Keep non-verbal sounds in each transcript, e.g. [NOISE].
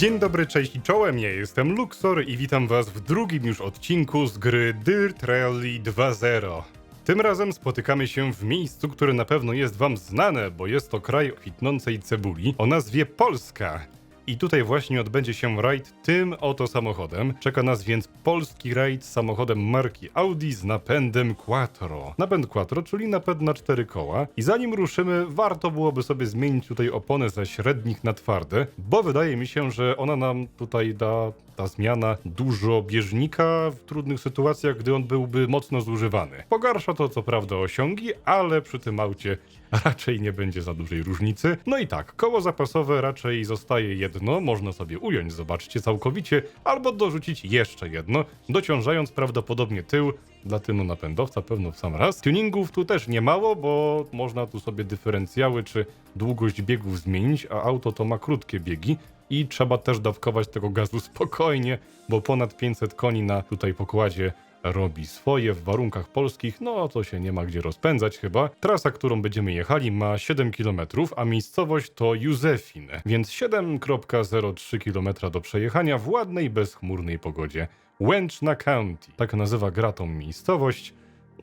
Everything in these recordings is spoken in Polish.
Dzień dobry, cześć i czołem, ja jestem Luxor i witam was w drugim już odcinku z gry Dirt Rally 2.0. Tym razem spotykamy się w miejscu, które na pewno jest wam znane, bo jest to kraj kwitnącej cebuli o nazwie Polska. I tutaj właśnie odbędzie się rajd tym oto samochodem. Czeka nas więc polski rajd samochodem marki Audi z napędem Quattro. Napęd Quattro, czyli napęd na cztery koła. I zanim ruszymy, warto byłoby sobie zmienić tutaj oponę ze średnich na twarde, bo wydaje mi się, że ona nam tutaj da, ta zmiana, dużo bieżnika w trudnych sytuacjach, gdy on byłby mocno zużywany. Pogarsza to co prawda osiągi, ale przy tym aucie raczej nie będzie za dużej różnicy. No i tak, koło zapasowe raczej zostaje jedno, można sobie ująć, zobaczcie, całkowicie, albo dorzucić jeszcze jedno, dociążając prawdopodobnie tył dla tynu napędowca pewno w sam raz. Tuningów tu też nie mało, bo można tu sobie dyferencjały czy długość biegów zmienić, a auto to ma krótkie biegi i trzeba też dawkować tego gazu [LAUGHS] spokojnie, bo ponad 500 koni na tutaj pokładzie robi swoje w warunkach polskich, no to się nie ma gdzie rozpędzać chyba. Trasa, którą będziemy jechali ma 7 km, a miejscowość to Józefin, więc 7,03 km do przejechania w ładnej, bezchmurnej pogodzie. Łęczna County, tak nazywa gra tą miejscowość.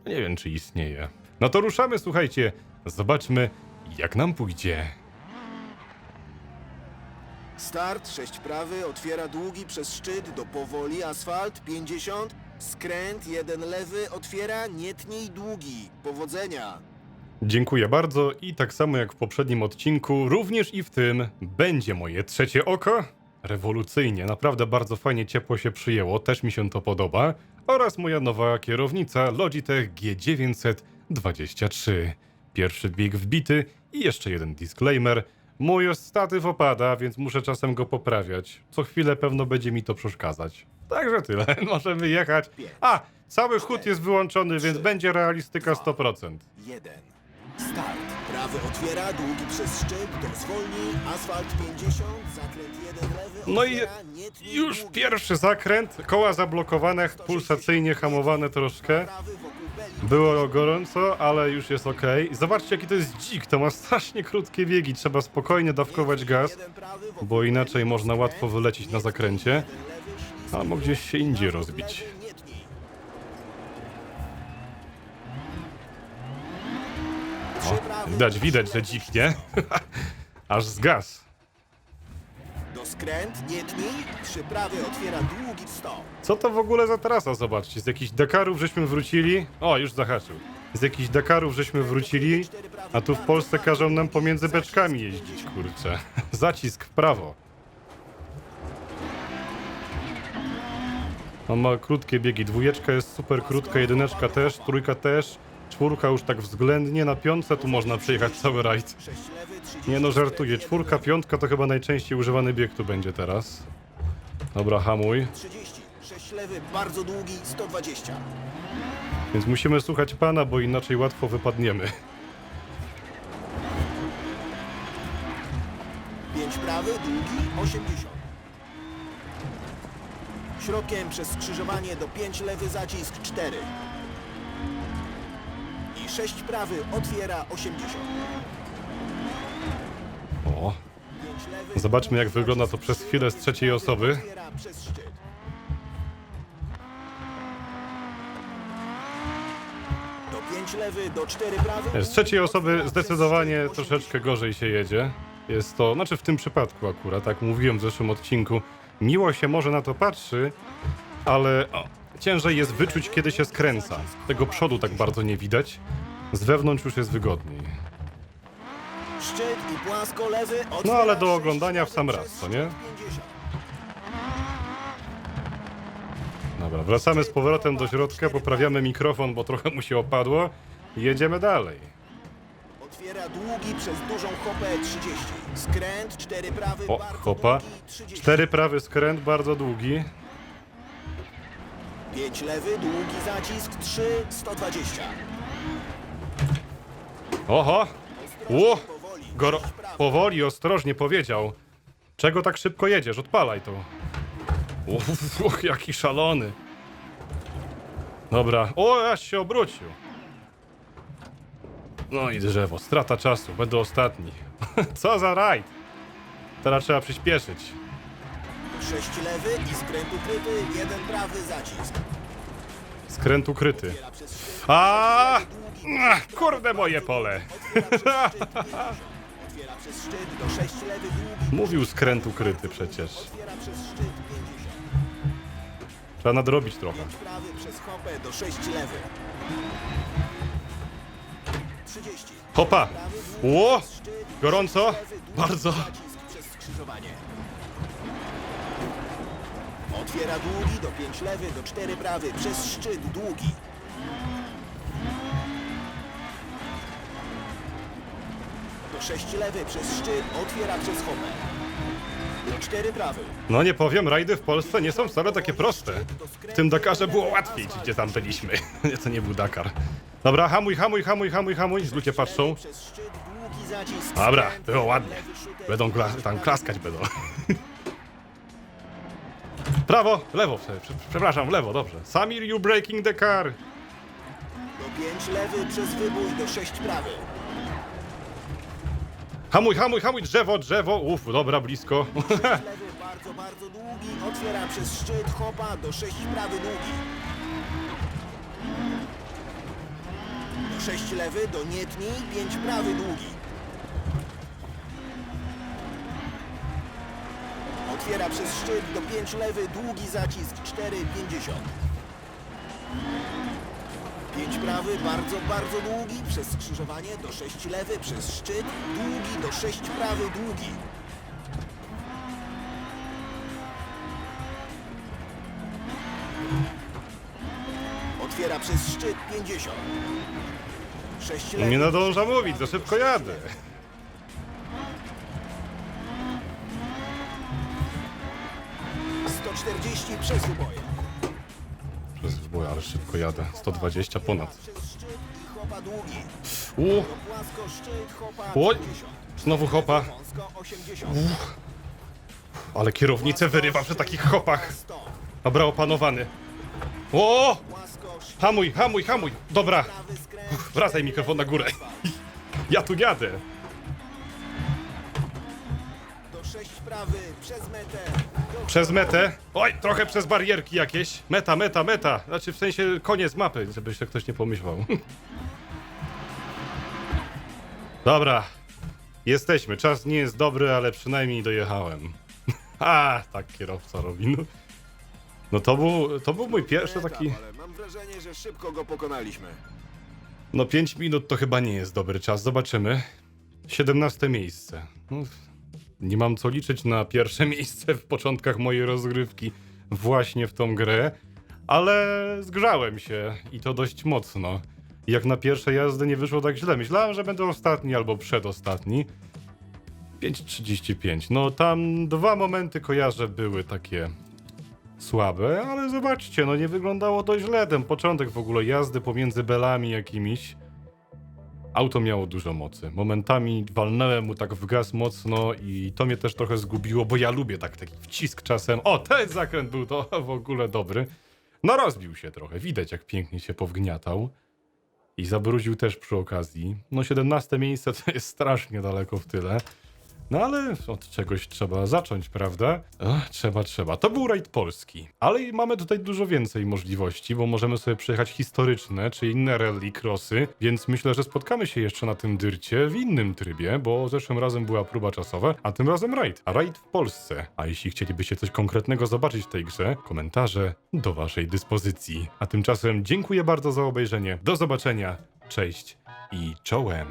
Nie wiem, czy istnieje. No to ruszamy, słuchajcie, zobaczmy jak nam pójdzie. Start 6 prawy, otwiera długi przez szczyt do powoli, asfalt 50, skręt 1 lewy, otwiera, nie tnij długi. Powodzenia. Dziękuję bardzo i tak samo jak w poprzednim odcinku, również i w tym będzie moje trzecie oko. Rewolucyjnie, naprawdę bardzo fajnie ciepło się przyjęło, też mi się to podoba. Oraz moja nowa kierownica Logitech G923. Pierwszy bieg wbity i jeszcze jeden disclaimer. Mój statyw opada, więc muszę czasem go poprawiać. Co chwilę pewno będzie mi to przeszkadzać. Także tyle, [LAUGHS] możemy jechać. A, cały chód jest wyłączony, więc będzie realistyka 100%. 1. Start. Prawy otwiera, długi przez szczyt, to zwolnij, asfalt 50, zakręt 1 lewy, No i otwiera, nie tnij Już długi. pierwszy zakręt, koła zablokowane, pulsacyjnie hamowane troszkę. Prawy wokół beli. Było gorąco, ale już jest ok. Zobaczcie jaki to jest dzik, to ma strasznie krótkie biegi, trzeba spokojnie dawkować gaz, Jeden prawy wokół bo inaczej można łatwo wylecieć na zakręcie, jeden albo gdzieś się indziej rozbić. prawy, Widać, widać, że dzik, nie? [LAUGHS] Aż zgas. Do skręt, nie tnij, trzy prawy, otwiera długi 100. Co to w ogóle za trasa, zobaczcie, z jakichś Dakarów żeśmy wrócili, o już zahaczył, z jakichś Dakarów żeśmy wrócili, a tu w Polsce każą nam pomiędzy beczkami jeździć, kurczę. [LAUGHS] Zacisk w prawo. On ma krótkie biegi, dwójeczka jest super krótka, jedyneczka też, trójka też, czwórka już tak względnie, na piątce tu można przejechać cały rajd. Sześć lewy, 30, Nie no, żartuję, czwórka, piątka to chyba najczęściej używany bieg tu będzie teraz. Dobra, hamuj. 30, sześć lewy, bardzo długi, 120. Więc musimy słuchać pana, bo inaczej łatwo wypadniemy. Pięć prawy, długi, 80. Środkiem przez skrzyżowanie do 5 lewy, zacisk 4. I 6 prawy, otwiera 80. O, Pięć lewy, zobaczmy jak wygląda to przez chwilę z trzeciej osoby. Otwiera przez szczyt. Do 5 lewy, do 4 prawy. Z trzeciej osoby zdecydowanie troszeczkę 80. gorzej się jedzie. Jest to, znaczy w tym przypadku akurat, tak mówiłem w zeszłym odcinku, miło się może na to patrzy, ale o, ciężej jest wyczuć kiedy się skręca. Tego przodu tak bardzo nie widać. Z wewnątrz już jest wygodniej. Szczyt i płasko lewy. No, ale do oglądania w sam raz, co nie? szczyt 50. Dobra, wracamy z powrotem do środka, poprawiamy mikrofon, bo trochę mu się opadło. i Jedziemy dalej. Otwiera długi przez dużą hopę 30. Skręt 4 prawy. O, bardzo hopa. długi, 30. Cztery prawy skręt, bardzo długi. 5 lewy, długi zacisk 3, 120. Oho! Ło! powoli. Goro... Powoli, ostrożnie powiedział. Czego tak szybko jedziesz? Odpalaj to. Uff, jaki szalony. Dobra. O, aż się obrócił. No i drzewo. Strata czasu. Będę ostatni. [LAUGHS] Co za rajd. Teraz trzeba przyspieszyć. 6 lewy i skręt ukryty, 1 prawy zacisk. Skręt ukryty. Otwiera przez szczyt, A! Ach, Kurde moje pole. otwiera przez szczyt 50. Otwiera przez szczyt do 6 lewy długi. [LAUGHS] Mówił skręt ukryty przecież. Otwiera przez szczyt 50. Trzeba nadrobić trochę. 5 prawy przez hopę do 6 lewy. 30. Hopa! Ło! Gorąco? Bardzo. Otwiera długi do 5 lewy, do 4 prawy, przez szczyt długi. Do 6 lewy, przez szczyt, otwiera przez hopę. Do 4 prawy. No nie powiem, rajdy w Polsce nie są wcale takie proste. W tym Dakarze było łatwiej, gdzie tam byliśmy. [LAUGHS] To nie był Dakar. Dobra, hamuj, hamuj, hamuj, hamuj, hamuj. Ludzie patrzą. Dobra, było ładnie. Będą kla- tam klaskać będą. [LAUGHS] Prawo, lewo, prze- prze- przepraszam, lewo, dobrze. Samir, you breaking the car. Do 5 lewy, przez wybój, do 6 prawy. Hamuj, hamuj, hamuj, drzewo, drzewo. Uff, dobra, blisko. [LAUGHS] Lewy bardzo, bardzo długi, otwiera przez szczyt, hopa, do 6 prawy długi. Do 6 lewy, do nietni, 5 prawy długi. Otwiera przez szczyt, do 5 lewy, długi zacisk, 4,50. 5 prawy, bardzo, bardzo długi, przez skrzyżowanie, do 6 lewy, przez szczyt, długi, do 6 prawy długi. Otwiera przez szczyt 50. 6 lewy. Nie nadąża mówić, za szybko jadę. Lewy, 140 przez uboje. Przez zbój, ale szybko jadę. 120 ponad. U, Oj, 50. znowu hopa. 80. Ale kierownicę wyrywa przy takich hopach. 100. Dobra, opanowany. O! Hamuj, hamuj, hamuj. Dobra, skręt. wracaj mikrofon na górę. ja tu jadę. Do 6 prawy, przez metę. Oj, trochę przez barierki jakieś. Meta, meta, meta. Znaczy w sensie koniec mapy, żeby się ktoś nie pomyślał. Dobra. Jesteśmy. Czas nie jest dobry, ale przynajmniej dojechałem. [LAUGHS] A, tak kierowca robi. No, no to, był, to był mój pierwszy taki... Wrażenie, że szybko go pokonaliśmy. No 5 minut to chyba nie jest dobry czas. Zobaczymy. 17 miejsce. No, nie mam co liczyć na pierwsze [LAUGHS] miejsce w początkach mojej rozgrywki właśnie w tą grę, ale zgrzałem się i to dość mocno. Jak na pierwsze jazdy nie wyszło tak źle. Myślałem, że będę ostatni albo przedostatni. 5.35. No tam dwa momenty kojarzę były takie słabe, ale zobaczcie, no nie wyglądało to źle. Ten początek w ogóle jazdy pomiędzy belami jakimiś. Auto miało dużo mocy. Momentami walnąłem mu tak w gaz mocno i to mnie też trochę zgubiło, bo ja lubię tak taki wcisk czasem. O, ten zakręt był to [LAUGHS] w ogóle dobry. No rozbił się trochę, widać jak pięknie się powgniatał. I zabrudził też przy okazji. No 17 miejsce to jest strasznie daleko w tyle. No ale od czegoś trzeba zacząć, prawda? Ach, trzeba, trzeba. To był rajd polski. Ale mamy tutaj dużo więcej możliwości, bo możemy sobie przejechać historyczne czy inne rally crossy, więc myślę, że spotkamy się jeszcze na tym dyrcie w innym trybie, bo zeszłym razem była próba czasowa, a tym razem rajd. A rajd w Polsce. A jeśli chcielibyście coś konkretnego zobaczyć w tej grze, komentarze do waszej dyspozycji. A tymczasem dziękuję bardzo za obejrzenie. Do zobaczenia. Cześć i czołem.